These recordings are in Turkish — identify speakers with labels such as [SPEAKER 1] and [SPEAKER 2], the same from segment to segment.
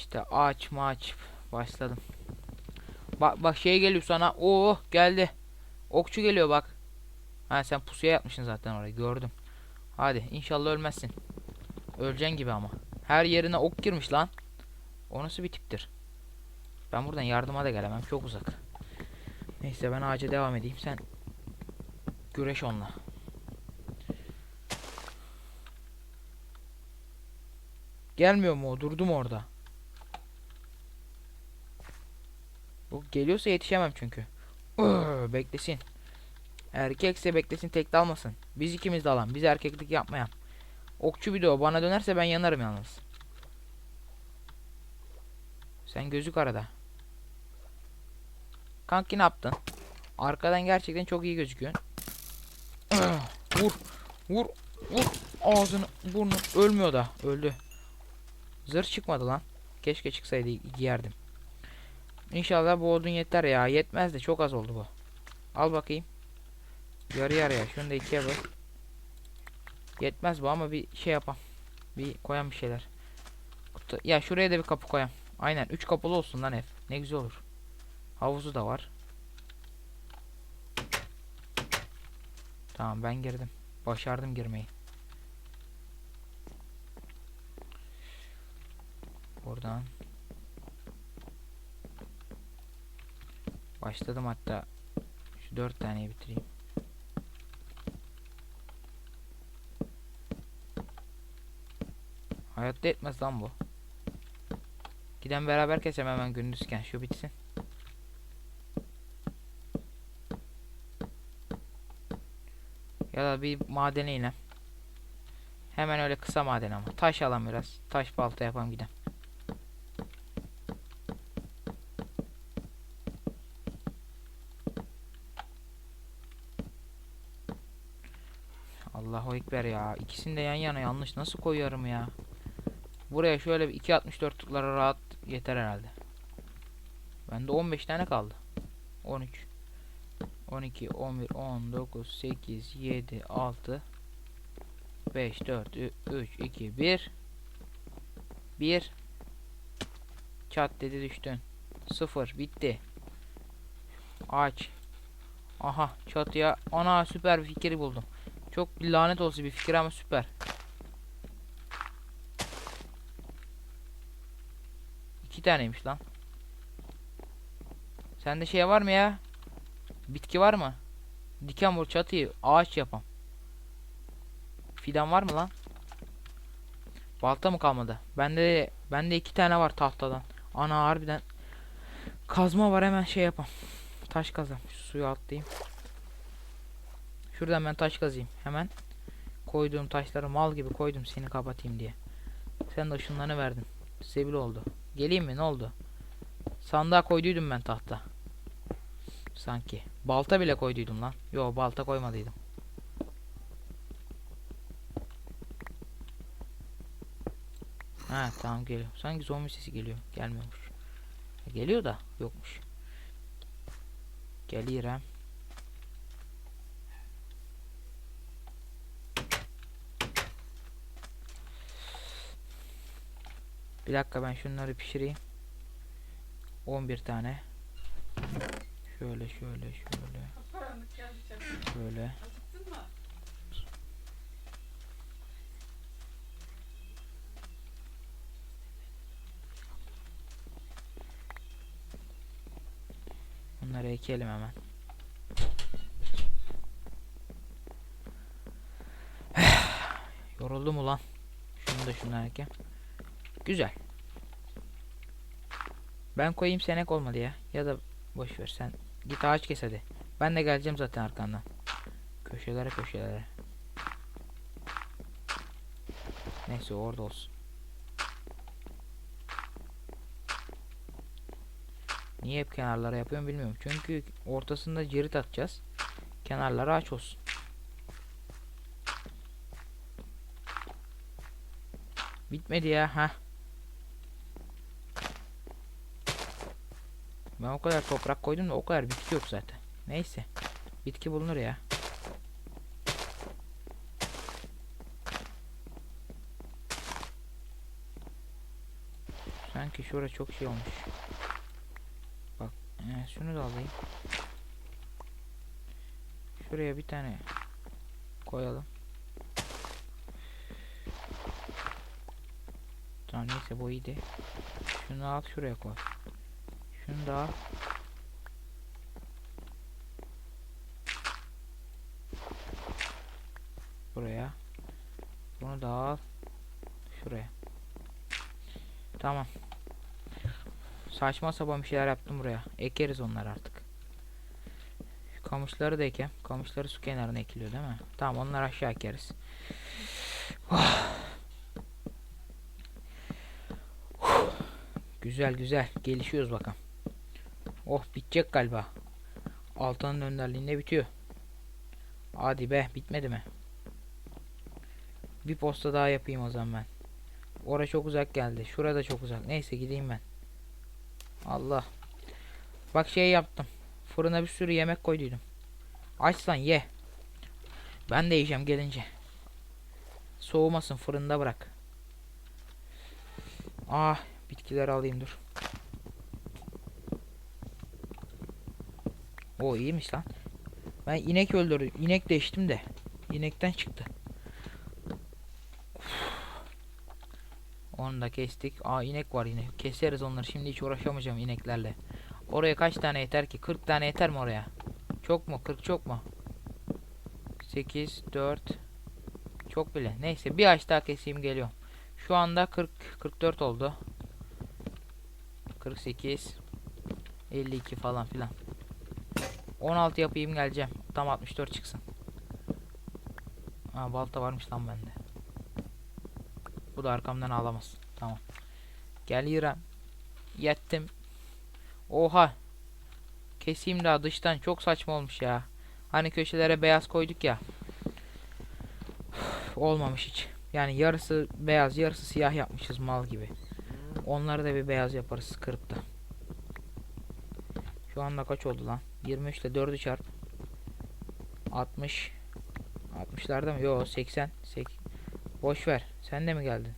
[SPEAKER 1] İşte ağaç maç başladım. Bak bak şey geliyor sana. Oo geldi. Okçu geliyor bak. Ha sen pusuya yapmışsın zaten orayı gördüm. Hadi inşallah ölmezsin. Öleceksin gibi ama. Her yerine ok girmiş lan. O nasıl bir tiptir? Ben buradan yardıma da gelemem. Çok uzak. Neyse ben ağaca devam edeyim. Sen güreş onunla. Gelmiyor mu o? Durdum orada. Geliyorsa yetişemem çünkü. Iıı, beklesin. Erkekse beklesin tek dalmasın. Biz ikimiz dalan. Biz erkeklik yapmayan. Okçu bir de o. Bana dönerse ben yanarım yalnız. Sen gözük arada. Kanki ne yaptın? Arkadan gerçekten çok iyi gözüküyorsun. Vur. Vur. Vur. Ağzını burnu ölmüyor da. Öldü. Zırh çıkmadı lan. Keşke çıksaydı giyerdim. İnşallah bu odun yeter ya. Yetmez de çok az oldu bu. Al bakayım. Yarı yarıya. Şunu da ikiye böl. Yetmez bu ama bir şey yapam. Bir koyam bir şeyler. Kutu- Ya şuraya da bir kapı koyam. Aynen 3 kapılı olsun lan ev. Ne güzel olur. Havuzu da var. Tamam ben girdim. Başardım girmeyi. Buradan. Başladım hatta. Şu dört taneyi bitireyim. Hayatta etmez lan bu. Giden beraber kesem hemen gündüzken şu bitsin. Ya da bir madene inem. Hemen öyle kısa maden ama. Taş alalım biraz. Taş balta yapalım gidelim. Allahu Ekber ya. İkisini de yan yana yanlış nasıl koyuyorum ya. Buraya şöyle bir 2.64'luklara rahat yeter herhalde. Bende 15 tane kaldı. 13 12 11 19 8 7 6 5 4 3 2 1 1 Çat dedi düştün. 0 bitti. Aç. Aha çatıya ana süper bir fikir buldum. Çok lanet olsun bir fikir ama süper. İki taneymiş lan. Sende şey var mı ya? Bitki var mı? Diken vur çatıyı ağaç yapam. Fidan var mı lan? Balta mı kalmadı? Bende bende iki tane var tahtadan. Ana harbiden kazma var hemen şey yapam. Taş kazam. Şu suyu atlayayım. Şuradan ben taş kazayım. Hemen koyduğum taşları mal gibi koydum seni kapatayım diye. Sen de ışınlarını verdin. Sebil oldu. Geleyim mi? Ne oldu? Sandığa koyduydum ben tahta. Sanki. Balta bile koyduydum lan. Yo balta koymadıydım. Ha tamam geliyor. Sanki zombi sesi geliyor. Gelmiyormuş. Geliyor da yokmuş. Geliyorum. Bir dakika ben şunları pişireyim. 11 tane. Şöyle şöyle şöyle. Şöyle. Bunları ekelim hemen. Yoruldum ulan. Şunu da şundan eke. Güzel. Ben koyayım senek olmadı ya. Ya da boş ver sen. Git ağaç kes hadi. Ben de geleceğim zaten arkandan. Köşelere köşelere. Neyse orada olsun. Niye hep kenarlara yapıyorum bilmiyorum. Çünkü ortasında cirit atacağız. Kenarları aç olsun. Bitmedi ya ha. O kadar toprak koydum da o kadar bitki yok zaten. Neyse. Bitki bulunur ya. Sanki şura çok şey olmuş. Bak e, şunu da alayım. Şuraya bir tane koyalım. Tamam neyse bu iyiydi. Şunu al şuraya koy. Şunu da al. Buraya. Bunu da al. Şuraya. Tamam. Saçma sapan bir şeyler yaptım buraya. Ekeriz onları artık. Kamışları da ekem. Kamışları su kenarına ekiliyor değil mi? Tamam onları aşağı ekeriz. Oh. Güzel güzel. Gelişiyoruz bakalım. Oh bitecek galiba. Altanın önderliğinde bitiyor. Hadi be bitmedi mi? Bir posta daha yapayım o zaman ben. Ora çok uzak geldi. Şurada çok uzak. Neyse gideyim ben. Allah. Bak şey yaptım. Fırına bir sürü yemek koyduydum. Açsan ye. Ben de yiyeceğim gelince. Soğumasın fırında bırak. Ah bitkileri alayım dur. O iyiymiş lan. Ben inek öldürdüm. İnek değiştim de. İnekten çıktı. Onu da kestik. Aa inek var yine. Keseriz onları. Şimdi hiç uğraşamayacağım ineklerle. Oraya kaç tane yeter ki? 40 tane yeter mi oraya? Çok mu? 40 çok mu? 8 4 Çok bile. Neyse bir ağaç daha keseyim geliyorum. Şu anda 40 44 oldu. 48 52 falan filan. 16 yapayım geleceğim. Tam 64 çıksın. Ha balta varmış lan bende. Bu da arkamdan ağlamaz. Tamam. Gel İrem. Yettim. Oha. Keseyim daha dıştan. Çok saçma olmuş ya. Hani köşelere beyaz koyduk ya. Olmamış hiç. Yani yarısı beyaz yarısı siyah yapmışız mal gibi. Onları da bir beyaz yaparız kırıp da. Şu anda kaç oldu lan? 23 ile 4'ü çarp. 60. 60'larda mı? Yo 80. 8. Boş ver. Sen de mi geldin?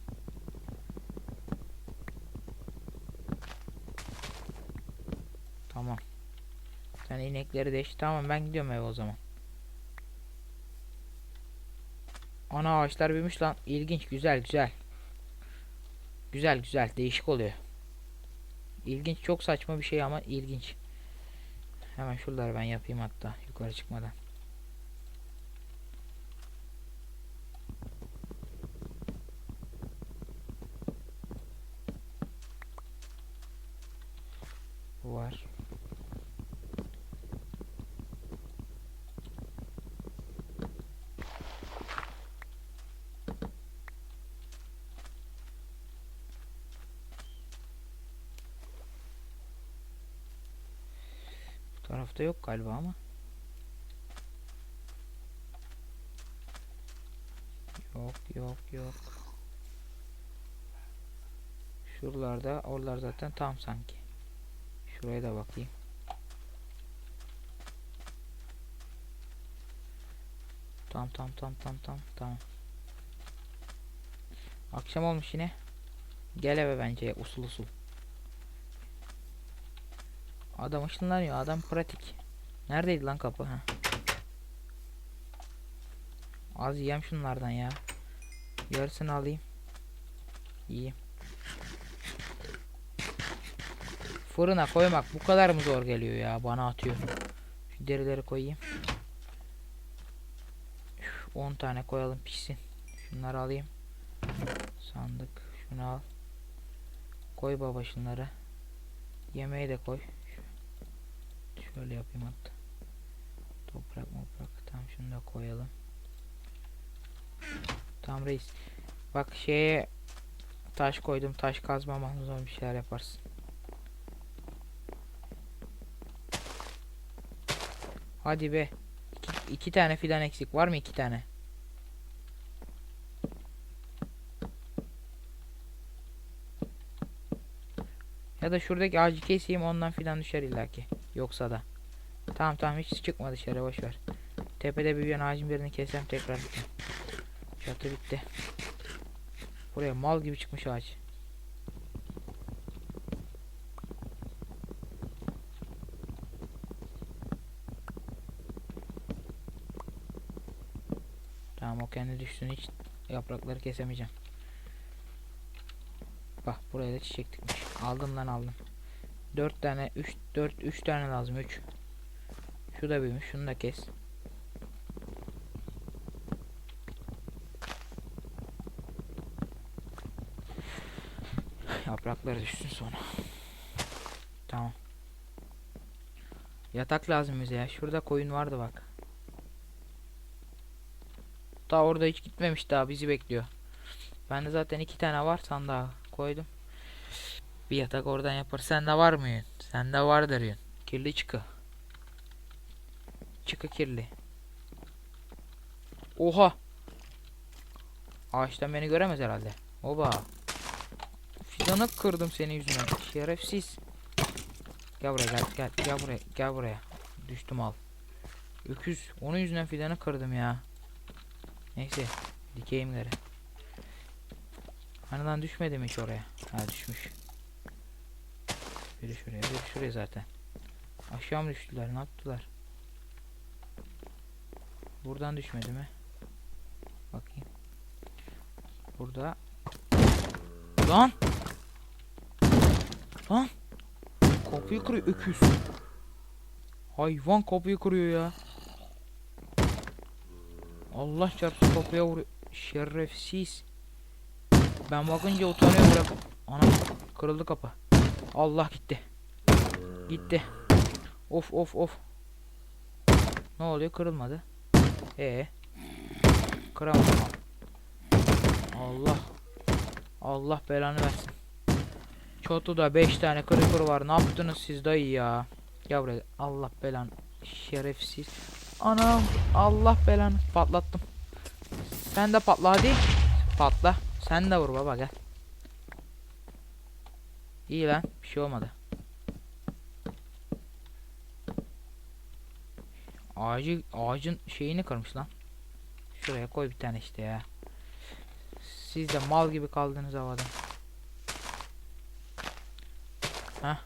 [SPEAKER 1] Tamam. Sen inekleri değiş. Tamam ben gidiyorum eve o zaman. Ana ağaçlar büyümüş lan. İlginç, güzel, güzel. Güzel, güzel. Değişik oluyor. İlginç, çok saçma bir şey ama ilginç. Hemen şuraları ben yapayım hatta yukarı çıkmadan. Bu var. Bu tarafta yok galiba ama. Yok yok yok. Şuralarda oralar zaten tam sanki. Şuraya da bakayım. Tam tam tam tam tam tamam. Akşam olmuş yine. Gel eve bence usul usul. Adam ışınlanıyor. Adam pratik. Neredeydi lan kapı? Ha. Az yiyem şunlardan ya. Yarısını alayım. Yiyeyim. Fırına koymak bu kadar mı zor geliyor ya? Bana atıyor. Şu derileri koyayım. Üf, 10 tane koyalım pişsin. Şunları alayım. Sandık. Şunu al. Koy baba şunları. Yemeği de koy. Şöyle yapayım hatta. Toprak toprak. Tamam şunu da koyalım. Tamam reis. Bak şeye taş koydum. Taş kazmam lazım bir şeyler yaparsın. Hadi be. İki, iki tane fidan eksik. Var mı iki tane? Ya da şuradaki ağacı keseyim ondan fidan düşer illaki. Yoksa da. Tamam tamam hiç çıkma dışarı boş ver. Tepede büyüyen ağacın birini kesem tekrar gideceğim. Çatı bitti. Buraya mal gibi çıkmış ağaç. Tamam o kendi düştüğünü hiç yaprakları kesemeyeceğim. Bak buraya da çiçek dikmiş. Aldım lan aldım. 4 tane 3 4 3 tane lazım 3. Şu da büyümüş. Şunu da kes. Yaprakları düşsün sonra. Tamam. Yatak lazım bize ya. Şurada koyun vardı bak. Daha orada hiç gitmemiş daha bizi bekliyor. Bende zaten iki tane var sandığa koydum. Bir yatak oradan yapar. Sende var mı yün? Sende vardır yün. Kirli çıkı. Çıkı kirli. Oha. Ağaçtan beni göremez herhalde. Oba. Fidanı kırdım senin yüzünden. Şerefsiz. Gel buraya gel gel gel buraya gel buraya. Düştüm al. Öküz. Onun yüzünden fidanı kırdım ya. Neyse. Dikeyim geri. Hani düşmedi mi hiç oraya? Ha düşmüş. Biri şuraya biri şuraya zaten. Aşağı mı düştüler ne yaptılar? Buradan düşmedi mi? Bakayım. Burada. Lan! Lan! Kapıyı kırıyor öküz. Hayvan kapıyı kırıyor ya. Allah çarpsın kapıya vuruyor. Şerefsiz. Ben bakınca utanıyorum. Ana kırıldı kapı. Allah gitti. Gitti. Of of of. Ne oluyor kırılmadı. E Kıramadım. Allah. Allah belanı versin. Çotu'da 5 tane kırık kırı var. Ne yaptınız siz dayı ya? Gel buraya. Allah belanı. Şerefsiz. Anam. Allah belanı. Patlattım. Sen de patla hadi. Patla. Sen de vur baba gel. İyi lan. Bir şey olmadı. Ağacı, ağacın şeyini kırmış lan. Şuraya koy bir tane işte ya. Siz de mal gibi kaldınız havada. Hah.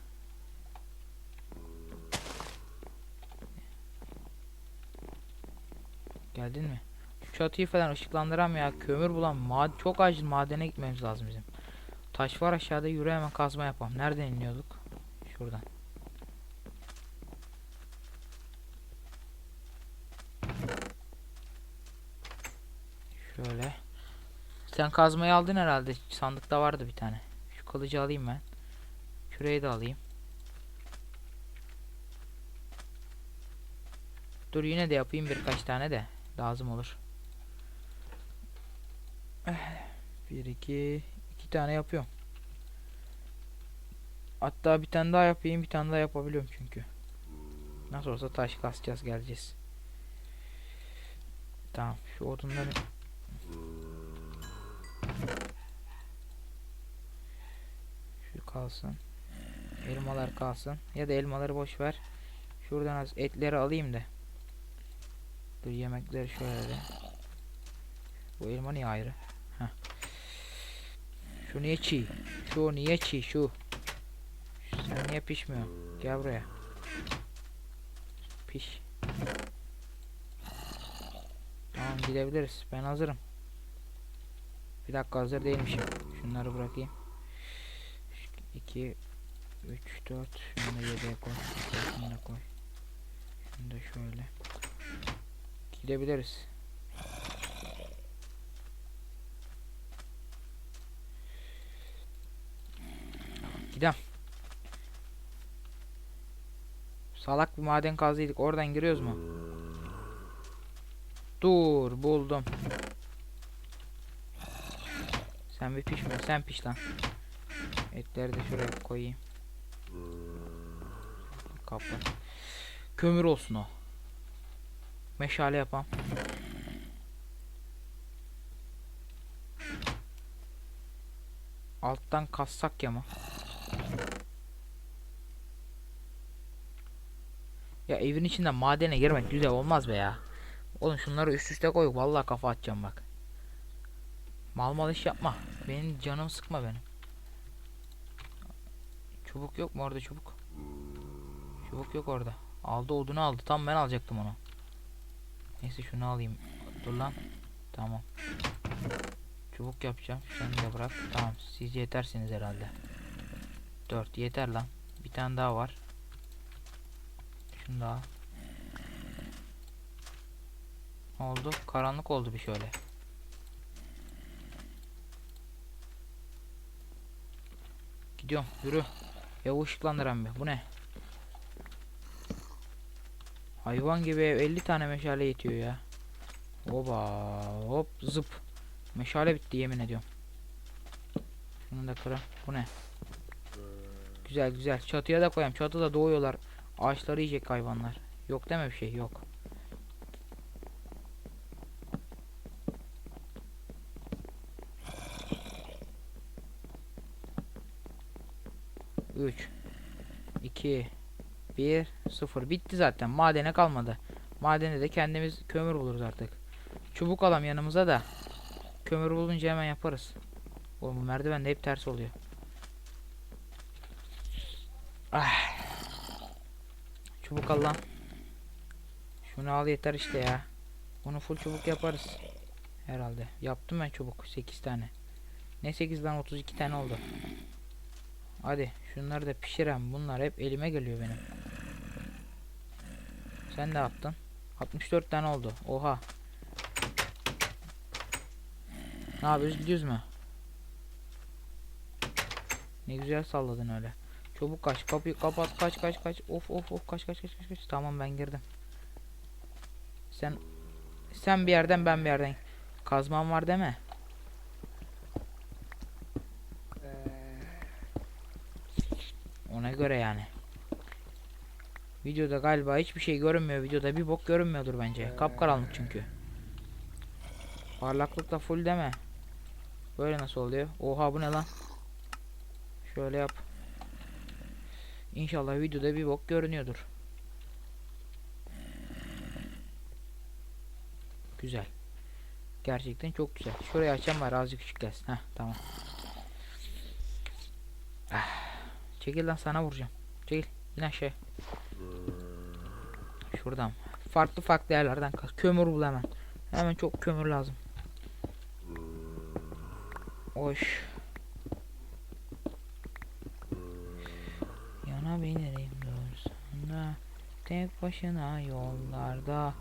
[SPEAKER 1] Geldin mi? Şu çatıyı falan ışıklandıram ya. Kömür bulan. Mad çok acil madene gitmemiz lazım bizim. Taş var aşağıda yürü hemen kazma yapalım. Nereden iniyorduk? Şuradan. Şöyle. Sen kazmayı aldın herhalde. Sandıkta vardı bir tane. Şu kılıcı alayım ben. Küreği de alayım. Dur yine de yapayım birkaç tane de. Lazım olur. Eh, Bir iki tane yapıyorum. Hatta bir tane daha yapayım bir tane daha yapabiliyorum çünkü. Nasıl olsa taş kasacağız geleceğiz. Tamam şu odunları Şu kalsın. Elmalar kalsın. Ya da elmaları boş ver. Şuradan az etleri alayım da. Dur yemekleri şöyle. Bu elma niye ayrı? Şu niye çiğ? Şu niye çiğ? Şu. Sen niye pişmiyor? Gel buraya. Piş. Tamam gidebiliriz. Ben hazırım. Bir dakika hazır değilmişim. Şunları bırakayım. 2 3 4 şunu da 7'ye koy. Şunu da koy. Şunu da şöyle. Gidebiliriz. Gidem. Salak bir maden kazıydık. Oradan giriyoruz mu? Dur buldum. Sen bir pişme. Sen piş lan. Etleri de şuraya koyayım. Kapat. Kömür olsun o. Meşale yapam. Alttan kassak ya mı? Evin içinde madene girmek güzel olmaz be ya. Oğlum şunları üst üste koy. Vallahi kafa atacağım bak. Mal mal iş yapma. Benim canım sıkma benim. Çubuk yok mu orada çubuk? Çubuk yok orada. Aldı odunu aldı. Tam ben alacaktım onu. Neyse şunu alayım. Dur lan. Tamam. Çubuk yapacağım. Sen de bırak. Tamam. Siz yetersiniz herhalde. 4 yeter lan. Bir tane daha var. Şunu daha. Oldu. Karanlık oldu bir şöyle. Gidiyorum. Yürü. Ya ışıklandıran bir. Bu ne? Hayvan gibi ev 50 tane meşale yetiyor ya. Oba hop zıp. Meşale bitti yemin ediyorum. Şunu da kırın. Bu ne? Güzel güzel. Çatıya da koyayım. Çatıda doğuyorlar. Ağaçları yiyecek hayvanlar. Yok deme bir şey yok. Üç, iki, bir, sıfır. Bitti zaten. Madene kalmadı. Madene de kendimiz kömür buluruz artık. Çubuk alam yanımıza da. Kömür bulunca hemen yaparız. Oğlum bu merdiven de hep ters oluyor. Ah. Çubuk al lan. Şunu al yeter işte ya. Bunu full çubuk yaparız. Herhalde. Yaptım ben çubuk. 8 tane. Ne 8 lan 32 tane oldu. Hadi şunları da pişirem. Bunlar hep elime geliyor benim. Sen de yaptın. 64 tane oldu. Oha. Ne yapıyoruz gidiyoruz mu? Ne güzel salladın öyle. Çabuk kaç. Kapıyı kapat. Kaç kaç kaç. Of of of kaç kaç kaç kaç kaç. Tamam ben girdim. Sen sen bir yerden ben bir yerden. Kazmam var deme. Ona göre yani. Videoda galiba hiçbir şey görünmüyor. Videoda bir bok görünmüyordur bence. Kapkaranlık çünkü. Parlaklık da full deme. Böyle nasıl oluyor? Oha bu ne lan? Şöyle yap. İnşallah videoda bir bok görünüyordur. Güzel. Gerçekten çok güzel. Şurayı açacağım var azıcık küçük gelsin. Heh tamam. Ah, Çekil lan sana vuracağım. Çekil. İn aşağı. Şuradan. Farklı farklı yerlerden kaz. Kömür bul hemen. Hemen çok kömür lazım. Hoş. Yanabilirim doğrusunda. Tek başına yollarda.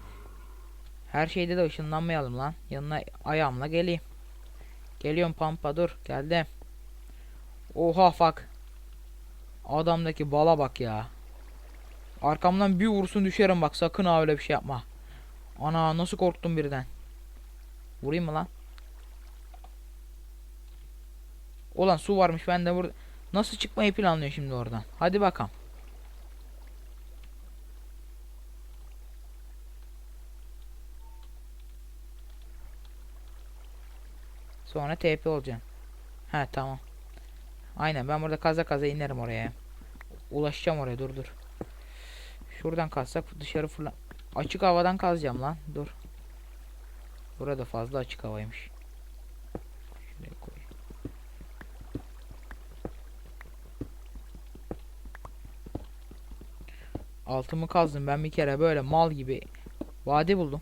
[SPEAKER 1] Her şeyde de ışınlanmayalım lan. Yanına ayağımla geleyim. Geliyorum pampa dur. Geldim. Oha fuck. Adamdaki bala bak ya. Arkamdan bir vursun düşerim bak sakın ha öyle bir şey yapma. Ana nasıl korktum birden. Vurayım mı lan? Ulan su varmış ben de burada. Nasıl çıkmayı planlıyor şimdi oradan? Hadi bakalım. Sonra TP olacaksın. He tamam. Aynen ben burada kaza kaza inerim oraya. Ulaşacağım oraya dur dur. Şuradan kazsak dışarı fırla. Açık havadan kazacağım lan. Dur. Burada fazla açık havaymış. Şuraya koy. Altımı kazdım ben bir kere böyle mal gibi vadi buldum.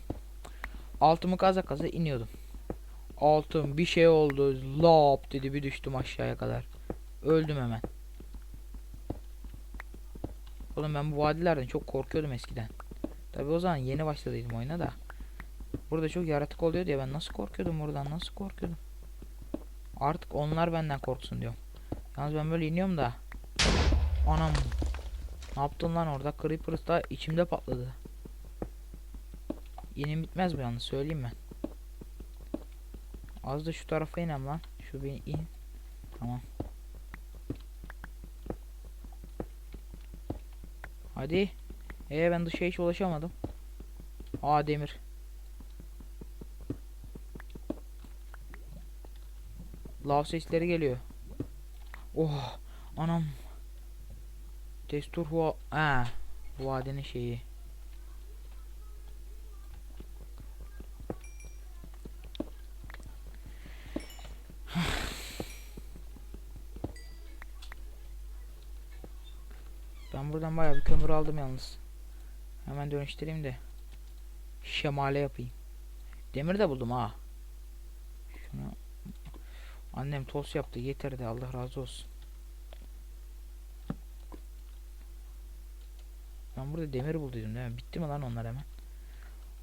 [SPEAKER 1] Altımı kaza kaza iniyordum. Altım bir şey oldu. Lop dedi bir düştüm aşağıya kadar. Öldüm hemen. Oğlum ben bu vadilerden çok korkuyordum eskiden. Tabi o zaman yeni başladıydım oyuna da. Burada çok yaratık oluyor diye ben nasıl korkuyordum buradan nasıl korkuyordum. Artık onlar benden korksun diyorum. Yalnız ben böyle iniyorum da. Anam. Ne yaptın lan orada? Creeper da içimde patladı. Yenim bitmez bu yalnız söyleyeyim ben. Az da şu tarafa inem lan. Şu bir in. Tamam. Hadi. Ee ben dışarı hiç ulaşamadım. Aa demir. Lav sesleri geliyor. Oh anam. Destur hua. Ha. Bu şeyi. Ben buradan bayağı bir kömür aldım yalnız. Hemen dönüştüreyim de. Şemale yapayım. Demir de buldum ha. Şunu Annem tost yaptı getirdi Allah razı olsun. Burada demir bulduydum değil mi? Bitti mi lan onlar hemen?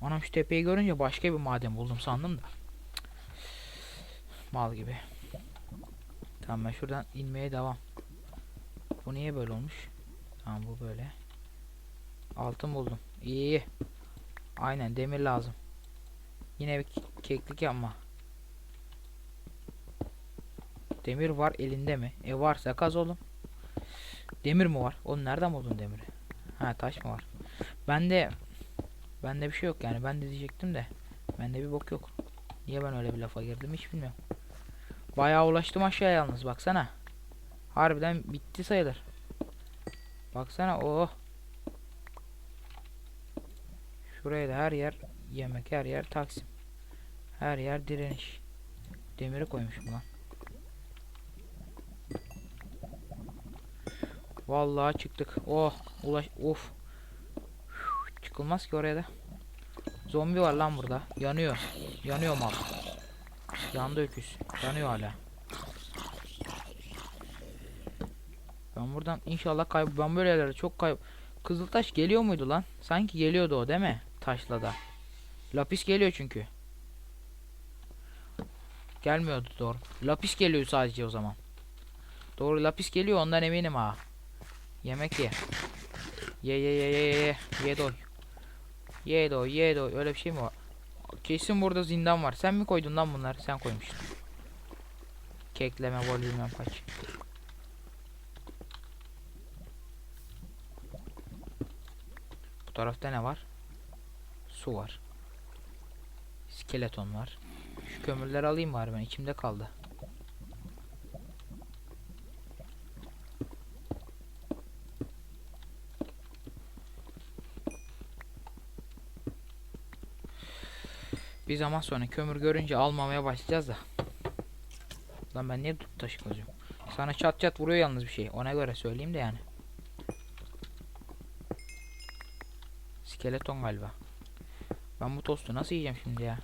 [SPEAKER 1] Anam şu tepeyi görünce başka bir maden buldum sandım da. Mal gibi. Tamam ben şuradan inmeye devam. Bu niye böyle olmuş? Tamam bu böyle. Altın buldum. İyi iyi. Aynen demir lazım. Yine bir ke- keklik yapma. Demir var elinde mi? E varsa kaz oğlum. Demir mi var? Oğlum nereden buldun demiri? Ha taş mı var? Bende bende bir şey yok yani. Ben de diyecektim de. Bende bir bok yok. Niye ben öyle bir lafa girdim hiç bilmiyorum. Bayağı ulaştım aşağı yalnız baksana. Harbiden bitti sayılır. Baksana oh. Şuraya da her yer yemek, her yer taksim. Her yer direniş. Demiri koymuşum lan. Vallahi çıktık. Oh, ulaş of. Çıkılmaz ki oraya da. Zombi var lan burada. Yanıyor. Yanıyor mal. Yandı öküz. Yanıyor hala. Ben buradan inşallah kayb ben böyle yerlerde çok kayb Kızıltaş geliyor muydu lan? Sanki geliyordu o değil mi? Taşla da. Lapis geliyor çünkü. Gelmiyordu doğru. Lapis geliyor sadece o zaman. Doğru lapis geliyor ondan eminim ha. Yemek ye. Ye ye ye ye ye. Ye doy. Ye doy ye doy. Öyle bir şey mi var? Kesin burada zindan var. Sen mi koydun lan bunları? Sen koymuştun. Kekleme vol bilmem kaç. Bu tarafta ne var? Su var. Skeleton var. Şu kömürleri alayım bari ben içimde kaldı. Bir zaman sonra kömür görünce almamaya başlayacağız da. Lan ben niye tut taşı kazıyorum? Sana çat çat vuruyor yalnız bir şey. Ona göre söyleyeyim de yani. Skeleton galiba. Ben bu tostu nasıl yiyeceğim şimdi ya?